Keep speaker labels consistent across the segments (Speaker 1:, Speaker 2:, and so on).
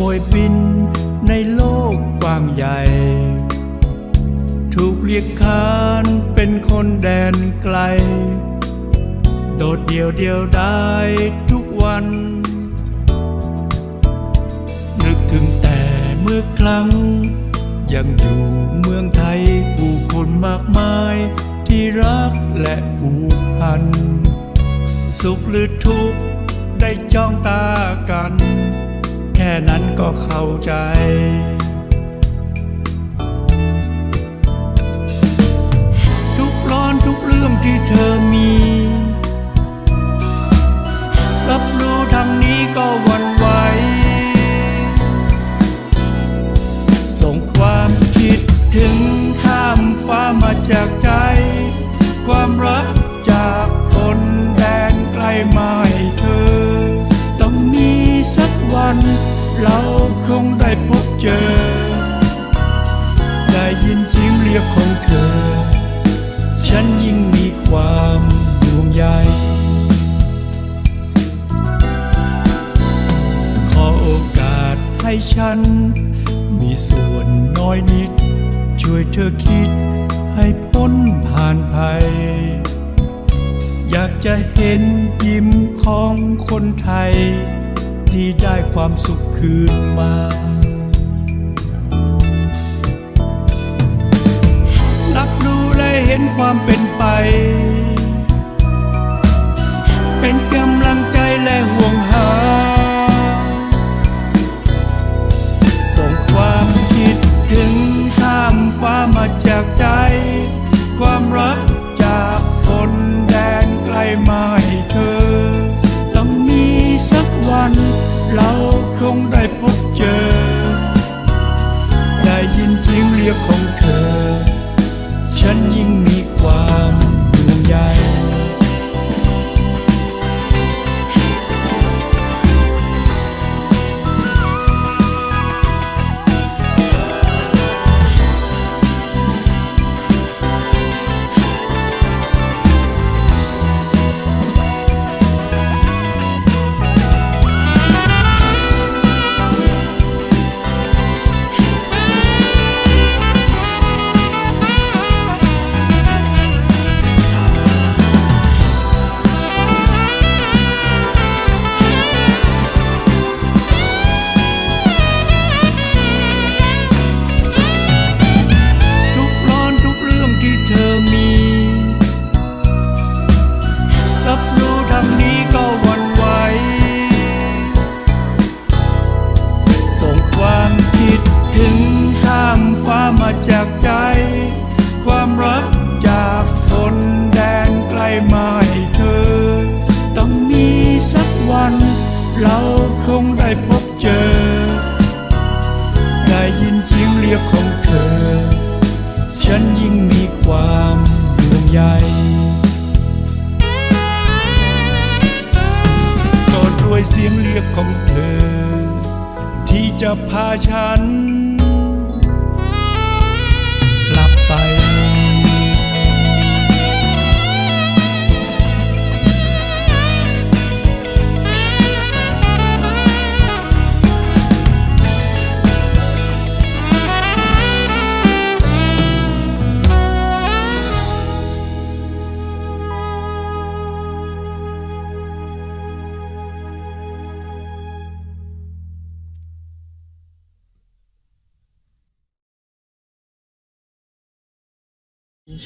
Speaker 1: โบยบินในโลกกว้างใหญ่ ถูกเรียกขานเป็นคนแดนไกล โดดเดี่ยวเดียวได้ทุกวัน นึกถึงแต่เมื่อครั้ง ยังอยู่เมืองไทยผู้คนมากมายที่รักและผูกพัน สุขหรือทุกข์ได้จ้องตากัน นั้นก็เข้าใจ ทุกร้อนทุกเรื่องที่เธอมี อยนิด ช่วยเธอคิดให้พ้นผ่านภัย อยากจะเห็นยิ้มของคนไทย ที่ได้ความสุขคืนมารับรู้และเห็นความเป็นไป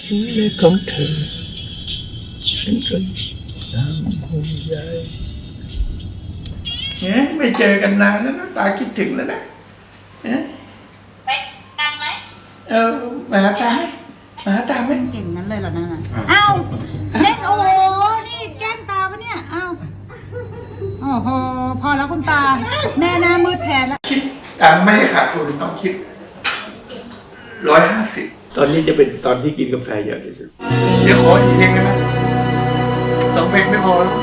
Speaker 1: สียงเรียกของเธอฉันก็น้ำห่วงใยเนี่ยไม่เจอกันนานแล้วนะตาคิดถึงแล้วนะเนี่ย
Speaker 2: ไปดังไหม
Speaker 1: เออมาหาตาไหมมาหาตาไหม
Speaker 3: เก่งนั้นเลยเหรอนั่นน่ะอ้าวเล่นโอ้โหนี่แกล้งตาปะเนี่ยอ้าวโอ้โหพอแล้วคุณตา แม่หน้ามืดแทนแล้ว
Speaker 1: คิดตังค์ไม่ให้ขาดทุนต้องคิดร้อยห้าสิบ ตอนนี้จะเป็นตอนที่กินกาแฟเยอะที่สุด เดี๋ยวขออีกเพลงได้ไหมสองเพลงไม่พอแล้ว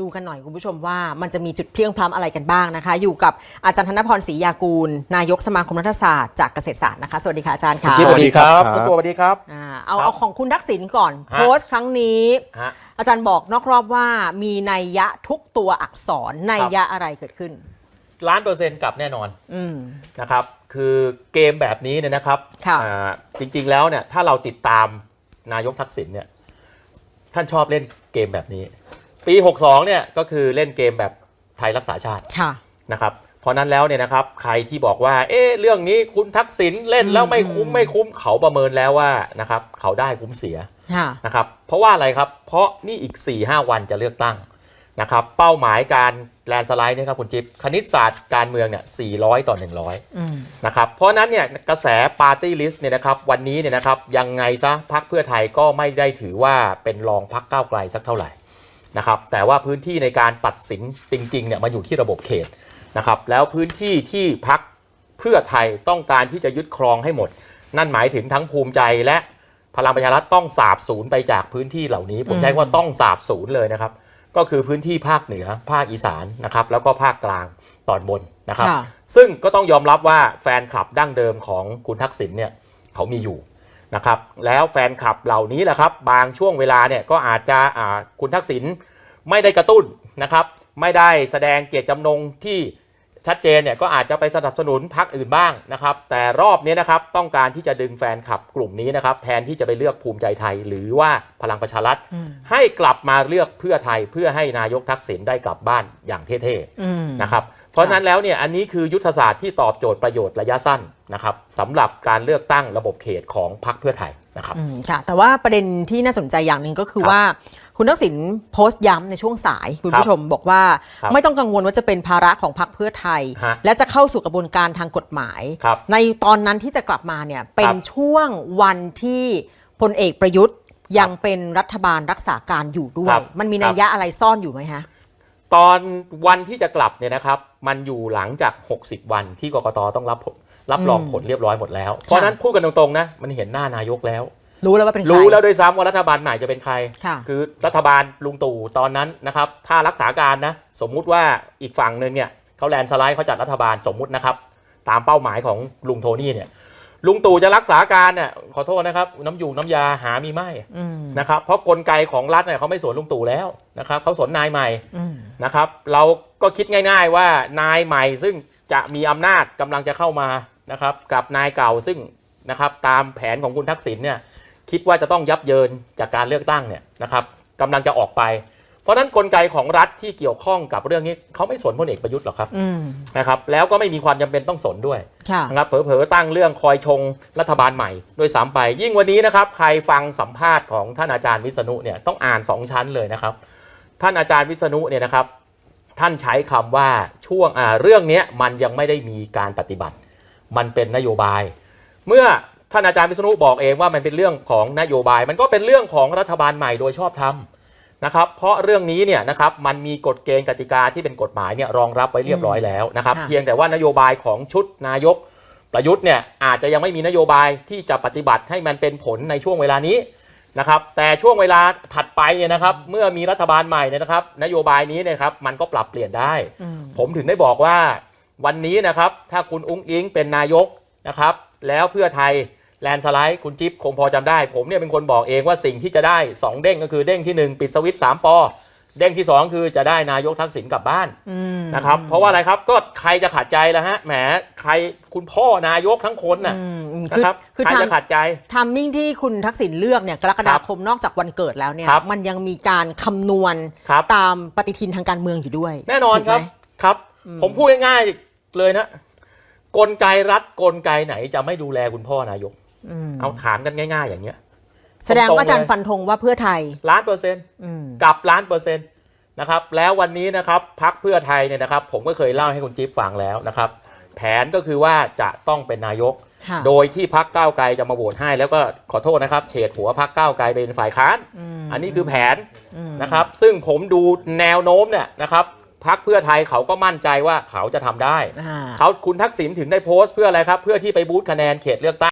Speaker 4: ดูกันหน่อยคุณผู้ชมว่ามันจะมีจุดเพลียงพล้ำอะไรกันบ้างนะคะ อยู่กับอาจารย์ธนพรศรียากูล นายกสมาคมรัฐศาสตร์จากเกษตรศาสตร์นะคะ สวัสดีค่ะอาจารย์ค่ะ
Speaker 5: สวัสดีครับ
Speaker 6: ครับ
Speaker 5: คุณตัวสวัสดีครับ
Speaker 4: อ่าเอา
Speaker 5: ครับ
Speaker 4: เอาของคุณทักษิณก่อน
Speaker 5: ฮะ
Speaker 4: โพสต์ครั้งนี้
Speaker 5: ฮะ
Speaker 4: อาจารย์บอกนอกรอบว่ามีนัยยะทุกตัวอักษรนัยยะอะไรเกิดขึ้น
Speaker 5: ล้านเปอร์เซ็นต์กลับแน่นอน
Speaker 4: อืม
Speaker 5: นะครับคือเกมแบบนี้เนี่ยนะครับ
Speaker 4: ค่ะ
Speaker 5: อ่าจริงๆแล้วเนี่ยถ้าเราติดตามนายกทักษิณเนี่ยท่านชอบเล่นเกมแบบนี้ ปี 62เนี่ยก็คือเล่นเกมแบบไทยรักษาชาติ
Speaker 4: ค่ะ
Speaker 5: นะครับเพราะนั้นแล้วเนี่ยนะครับใครที่บอกว่า เอ๊ะเรื่องนี้คุณทักษิณเล่นแล้วไม่คุ้มไม่คุ้มเขาประเมินแล้วว่านะครับเขาได้คุ้มเสีย
Speaker 4: ค่ะ
Speaker 5: นะครับเพราะว่าอะไรครับ เพราะนี่อีก4-5วันจะเลือกตั้ง นะครับเป้าหมายการแลนด์สไลด์เนี่ยครับคุณจิ๊บคณิตศาสตร์การเมืองเนี่ย 400 ต่อ 100
Speaker 4: อืม
Speaker 5: นะครับเพราะฉะนั้นเนี่ยกระแสปาร์ตี้ลิสต์เนี่ยนะครับวันนี้เนี่ยนะครับยังไงซะพักเพื่อไทยก็ไม่ได้ถือว่าเป็นรองพักก้าวไกลสักเท่าไหร่นะครับแต่ว่าพื้นที่ในการตัดสินจริงๆเนี่ยมาอยู่ที่ระบบเขตนะครับแล้วพื้นที่ที่พักเพื่อไทยต้องการที่จะยึดครองให้หมด นั่นหมายถึงทั้งภูมิใจและพลังประชารัฐต้องสาบสูญไปจากพื้นที่เหล่านี้ ผมใช้คำว่าต้องสาบสูญเลยนะครับ ก็คือพื้นที่ภาคเหนือ ภาคอีสานนะครับแล้วก็ภาคกลางตอนบนนะครับ
Speaker 4: ค่ะ
Speaker 5: ซึ่งก็ต้องยอมรับว่าแฟนคลับดั้งเดิมของคุณทักษิณเนี่ยเขามีอยู่นะครับแล้วแฟนคลับเหล่านี้แหละครับบางช่วงเวลาเนี่ยก็อาจจะอ่าคุณทักษิณไม่ได้กระตุ้นนะครับไม่ได้แสดงเจตจำนงที่ ชัดเจนเนี่ยก็อาจจะไปสนับสนุนพรรคอื่นบ้างนะครับ แต่รอบนี้นะครับต้องการที่จะดึงแฟนคลับกลุ่มนี้นะครับ แทนที่จะไปเลือกภูมิใจไทย หรือว่าพลังประชารัฐ
Speaker 4: อืม
Speaker 5: ให้กลับมาเลือกเพื่อไทยเพื่อให้นายกทักษิณได้กลับบ้านอย่างเท่
Speaker 4: อืม
Speaker 5: ๆนะครับ เพราะฉะนั้นแล้วเนี่ยอันนี้คือยุทธศาสตร์ที่ตอบโจทย์ประโยชน์ระยะสั้นนะครับสำหรับการเลือกตั้งระบบเขตของพรรคเพื่อไทยนะครับ
Speaker 4: อืมค่ะ แต่ว่าประเด็นที่น่าสนใจอย่างหนึ่งก็คือ
Speaker 5: ครับ
Speaker 4: ว่าคุณทักษิณโพสต์ย้ำในช่วงสายคุณผู้ชมบอกว่า
Speaker 5: ครับ
Speaker 4: ไม่ต้องกังวลว่าจะเป็นภาระของพรรคเพื่อไทย
Speaker 5: ฮะ
Speaker 4: และจะเข้าสู่กระบวนการทางกฎหมาย
Speaker 5: ครับ
Speaker 4: ในตอนนั้นที่จะกลับมาเนี่ยเป็น
Speaker 5: ครับ
Speaker 4: ช่วงวันที่พลเอกประยุทธ์ยังเป็นรัฐบาลรักษาการอยู่ด้ว
Speaker 5: ครั
Speaker 4: ย
Speaker 5: บ
Speaker 4: มันมีนัยยะอะไรซ่อนอยู่ไหมฮะ
Speaker 5: ตอนวันที่จะกลับเนี่ยนะครับ มันอยู่หลังจาก 60 วันที่กกตต้องรับผลรับรอง
Speaker 4: อืม
Speaker 5: ผลเรียบร้อยหมดแล้ว เพราะฉะนั้นพูดกันตรงๆนะมันเห็นหน้านายกแล้ว
Speaker 4: รู้แล้วว่าเป็นใคร
Speaker 5: รู้แล้วด้วยซ้ำว่ารัฐบาลใหม่จะเป็นใคร
Speaker 4: ค่ะ
Speaker 5: คือรัฐบาลลุงตู่ตอนนั้นนะครับ ถ้ารักษาการนะ สมมุติว่าอีกฝั่งหนึ่งเนี่ยเขาแลนด์สไลด์เขาจัดรัฐบาลสมมุตินะครับ ตามเป้าหมายของลุงโทนี่เนี่ย ลุงตู่จะรักษาการเนี่ยขอโทษนะครับ น้ำยูน้ำยาหามีไม่
Speaker 4: อืม
Speaker 5: นะครับเพราะกลไกของรัฐเนี่ยเขาไม่สวนลุงตู่แล้วนะครับเขาสวนนายใหม่
Speaker 4: อืม
Speaker 5: นะครับ เราก็คิดง่าย ๆว่านายใหม่ซึ่งจะมีอำนาจกำลังจะเข้ามานะครับกับนายเก่าซึ่งนะครับตามแผนของคุณทักษิณเนี่ยคิดว่าจะต้องยับเยินจากการเลือกตั้งเนี่ยนะครับกำลังจะออกไป เพราะฉะนั้นกลไกของรัฐที่เกี่ยวข้องกับเรื่องนี้เขาไม่สนพลเอกประยุทธ์หรอกครับ
Speaker 4: อืม
Speaker 5: นะครับ แล้วก็ไม่มีความจำเป็นต้องสนด้วย
Speaker 4: ค่ะ
Speaker 5: นะครับเผลอๆตั้งเรื่องคอยชงรัฐบาลใหม่โดยสามไป ยิ่งวันนี้นะครับ ใครฟังสัมภาษณ์ของท่านอาจารย์วิษณุเนี่ยต้องอ่านสองชั้นเลยนะครับ ท่านอาจารย์วิษณุเนี่ยนะครับ ท่านใช้คำว่าช่วงอ่าเรื่องเนี้ยมันยังไม่ได้มีการปฏิบัติ มันเป็นนโยบาย เมื่อท่านอาจารย์วิษณุบอกเองว่ามันเป็นเรื่องของนโยบาย มันก็เป็นเรื่องของรัฐบาลใหม่โดยชอบธรรม นะครับเพราะเรื่องนี้เนี่ยนะครับมันมีกฎเกณฑ์กติกาที่เป็นกฎหมายเนี่ยรองรับไว้เรียบร้อยแล้วนะครับ
Speaker 4: ค่ะ
Speaker 5: เพียงแต่ว่านโยบายของชุดนายกประยุทธ์เนี่ยอาจจะยังไม่มีนโยบายที่จะปฏิบัติให้มันเป็นผลในช่วงเวลานี้นะครับ แต่ช่วงเวลาถัดไปเนี่ยนะครับ เมื่อมีรัฐบาลใหม่เนี่ยนะครับ นโยบายนี้เนยครับมันก็ปรับเปลี่ยนได้
Speaker 4: อืม
Speaker 5: ผมถึงได้บอกว่าวันนี้นะครับถ้าคุณอุ้งอิงเป็นนายกนะครับ แล้วเพื่อไทย แลนด์สไลด์คุณจิ๊บคงพอจำได้ ผมเนี่ยเป็นคนบอกเองว่าสิ่งที่จะได้ 2 เด้งก็คือเด้งทีหนึ่1 ปิดสวิตช์3ปอเด้งที่ 2 คือจะได้นายกทักษิณกลับบ้าน
Speaker 4: อืม
Speaker 5: นะครับเพราะว่าอะไรครับก็ใครจะขัดใจล่ะฮะแหมใครคุณพ่อนายกทั้งคนน่ะ
Speaker 4: อืมอืม
Speaker 5: นะ
Speaker 4: คือ
Speaker 5: ครับ
Speaker 4: คือ
Speaker 5: ใคร
Speaker 4: ทาง
Speaker 5: จะขัดใจ
Speaker 4: ทามมิ่งที่คุณทักษิณเลือกเนี่ยกรกฎาคมนอกจากวันเกิดแล้วเนี่ย
Speaker 5: ครับ
Speaker 4: มันยังมีการคำนวณ
Speaker 5: ครับ
Speaker 4: ตามปฏิทินทางการเมืองอยู่ด้วย
Speaker 5: แน่นอน
Speaker 4: ถูก
Speaker 5: ครับ
Speaker 4: ไหม
Speaker 5: ครับ
Speaker 4: อืม
Speaker 5: ผมพูดง่ายๆเลยนะกลไกรัฐกลไกไหนจะไม่ดูแลคุณพ่อนายก
Speaker 4: อืม
Speaker 5: เอาถามกันง่าย ๆ อย่างเงี้ย
Speaker 4: แสดงว่าอาจารย์
Speaker 5: ตรงๆเลย
Speaker 4: ฟันธงว่าเพื่อไทย
Speaker 5: ล้านเปอร์เซ็นต์
Speaker 4: อืม
Speaker 5: กับล้านเปอร์เซ็นต์นะครับ แล้ววันนี้นะครับพักเพื่อไทยเนี่ยนะครับ ผมก็เคยเล่าให้คุณจิ๊บฟังแล้วนะครับ แผนก็คือว่าจะต้องเป็นนายก
Speaker 4: ค่ะ
Speaker 5: โดยที่พักก้าวไกลจะมาโหวตให้ แล้วก็ขอโทษนะครับเฉดหัวพักก้าวไกลเป็นฝ่ายค้าน
Speaker 4: ม
Speaker 5: อันนี้คือแผน
Speaker 4: อืม
Speaker 5: นะครับ ซึ่งผมดูแนวโน้มเนี่ยนะครับพักเพื่อไทยเขาก็มั่นใจว่าเขาจะทำได้
Speaker 4: อ่า
Speaker 5: เขาคุณทักษิณถึงได้โพสต์เพื่ออะไรครับ เพื่อที่ไปบูสต์คะแนนเขตเลือกตั้ง